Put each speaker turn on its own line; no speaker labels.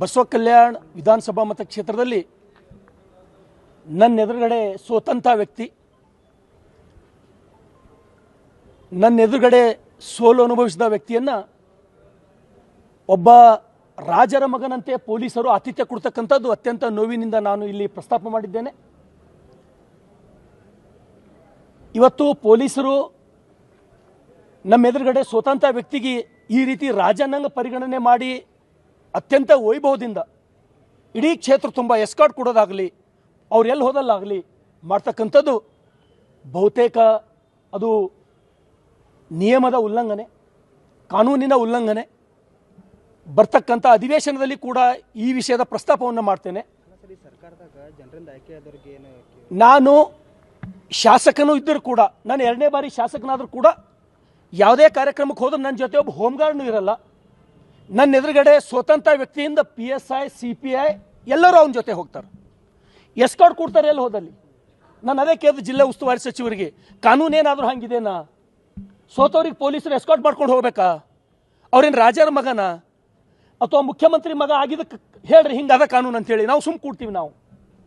ಬಸವ ಕಲ್ಯಾಣ ವಿಧಾನಸಭಾ ಮತಕ್ಷೇತ್ರದಲ್ಲಿ ನನ್ನ ಎದುರುಗಡೆ ಸೋತಂಥ ವ್ಯಕ್ತಿ. ನನ್ನ ಎದುರುಗಡೆ ಸೋಲು ಅನುಭವಿಸಿದ ವ್ಯಕ್ತಿಯನ್ನು ಒಬ್ಬ ರಾಜರ ಮಗನಂತೆ ಪೊಲೀಸರು ಆತಿಥ್ಯ ಕೊಡ್ತಕ್ಕಂಥದ್ದು ಅತ್ಯಂತ ನೋವಿನಿಂದ ನಾನು ಇಲ್ಲಿ ಪ್ರಸ್ತಾಪ ಮಾಡಿದ್ದೇನೆ. ಇವತ್ತು ಪೊಲೀಸರು ನಮ್ಮ ಎದುರುಗಡೆ ಸೋತಂಥ ವ್ಯಕ್ತಿಗೆ ಈ ರೀತಿ ರಾಜನಂಗ ಪರಿಗಣನೆ ಮಾಡಿ ಅತ್ಯಂತ ವೈಭವದಿಂದ. ಇಡೀ ಕ್ಷೇತ್ರ ತುಂಬ ಎಸ್ಕಾಟ್ ಕೊಡೋದಾಗಲಿ, ಅವ್ರು ಎಲ್ಲಿ ಹೋದಲ್ಲಾಗಲಿ ಮಾಡ್ತಕ್ಕಂಥದ್ದು ಬಹುತೇಕ ಅದು ನಿಯಮದ ಉಲ್ಲಂಘನೆ, ಕಾನೂನಿನ ಉಲ್ಲಂಘನೆ. ಬರ್ತಕ್ಕಂಥ ಅಧಿವೇಶನದಲ್ಲಿ ಕೂಡ ಈ ವಿಷಯದ ಪ್ರಸ್ತಾಪವನ್ನು ಮಾಡ್ತೇನೆ. ನಾನು ಶಾಸಕನೂ ಇದ್ದರೂ ಕೂಡ, ನಾನು ಎರಡನೇ ಬಾರಿ ಶಾಸಕನಾದರೂ ಕೂಡ, ಯಾವುದೇ ಕಾರ್ಯಕ್ರಮಕ್ಕೆ ಹೋದ್ರೆ ನನ್ನ ಜೊತೆ ಒಬ್ಬ ಹೋಮ್ಗಾರ್ಡ್ನೂ ಇರಲ್ಲ. ನನ್ನ ಎದುರುಗಡೆ ಸ್ವತಂತ್ರ ವ್ಯಕ್ತಿಯಿಂದ P S I C P I ಎಲ್ಲರೂ ಅವನ ಜೊತೆ ಹೋಗ್ತಾರೆ. ಎಸ್ಕಾರ್ಡ್ ಕೊಡ್ತಾರೆ ಎಲ್ಲಿ ಹೋದಲ್ಲಿ? ನಾನು ಅದೇ ಕೇಳಿದ, ಜಿಲ್ಲಾ ಉಸ್ತುವಾರಿ ಸಚಿವರಿಗೆ, ಕಾನೂನೇನಾದರೂ ಹಂಗಿದೆನಾ? ಸೋತವ್ರಿಗೆ ಪೊಲೀಸರು ಎಸ್ಕಾರ್ಟ್ ಮಾಡ್ಕೊಂಡು ಹೋಗ್ಬೇಕಾ? ಅವ್ರೇನು ರಾಜರ ಮಗನ? ಅಥವಾ ಮುಖ್ಯಮಂತ್ರಿ ಮಗ ಆಗಿದ್ದಕ್ಕೆ ಹೇಳ್ರಿ, ಹಿಂಗೆ ಅದ ಕಾನೂನು ಅಂತೇಳಿ. ನಾವು ಸುಮ್ಮ ಕೂಡ್ತೀವಿ ನಾವು.